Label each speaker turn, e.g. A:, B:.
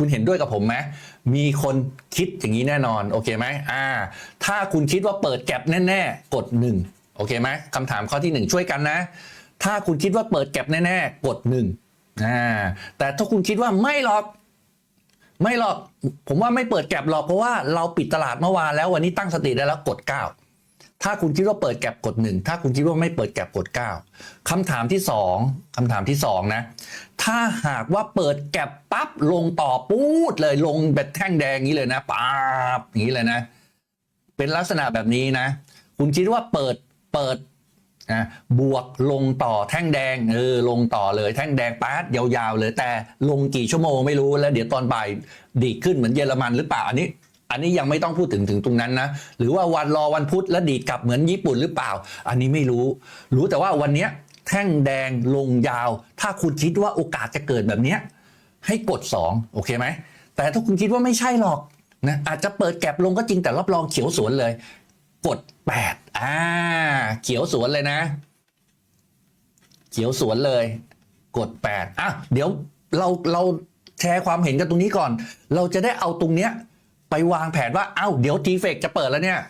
A: คุณเห็นด้วยกับผมไหมมีคนคิดอย่างนี้แน่นอนโอเคไหมอ่า ถ้าคุณคิดว่าเปิดแก็บแน่ๆ กดหนึ่งโอเคไหมคำถามข้อที่หนึ่งช่วยกันนะ ถ้าคุณคิดว่าเปิดแก็บแน่ๆ กดหนึ่งอ่าแต่ถ้าคุณคิดว่าไม่หรอกไม่หรอก ผมว่าไม่เปิดแก็บหรอกเพราะว่าเราปิดตลาดเมื่อวานแล้ววันนี้ตั้งสติได้แล้วกด 9 ถ้าคุณคิดว่าเปิดแก็บกด 1 ถ้าคุณคิดว่าไม่เปิดแก็บกด 9คำถามที่ 2คำถามที่ 2 นะ ถ้าหากว่าเปิดแก็บปั๊บลงต่อปูดเลยลงแบบแท่งแดงนี้เลยนะป๊าบอย่างนี้เลยนะ เป็นลักษณะแบบนี้นะ คุณคิดว่าเปิดเปิดนะบวกลงต่อแท่งแดงเออลงต่อเลยแท่งแดงป๊าดยาวๆเลยแต่ลงกี่ชั่วโมงไม่รู้แล้ว เดี๋ยวตอนบ่ายดีขึ้นเหมือนเยอรมันหรือเปล่าอันนี้ อันนี้ยังไม่ต้องพูดถึงถึงตรงนั้นนะหรือว่าวันรอวันพุธแล้วดีดกลับเหมือนญี่ปุ่นหรือเปล่า อันนี้ไม่รู้ รู้แต่ว่าวันเนี้ย แท่งแดงลงยาว ถ้าคุณคิดว่าโอกาสจะเกิดแบบนี้ให้กด 2 โอเคไหม แต่ถ้าคุณคิดว่าไม่ใช่หรอกนะอาจจะเปิดแก็บลงก็จริงแต่รับรองเขียวสวนเลย กด 8 อ่า เขียวสวนเลยนะ เขียวสวนเลย กด 8 อะ เดี๋ยวเราเราแชร์ความเห็นกันตรงนี้ก่อน เราจะได้เอาตรงเนี้ยไปวางแผนว่า เอ้า เดี๋ยวทีเฟกจะเปิดแล้วเนี่ย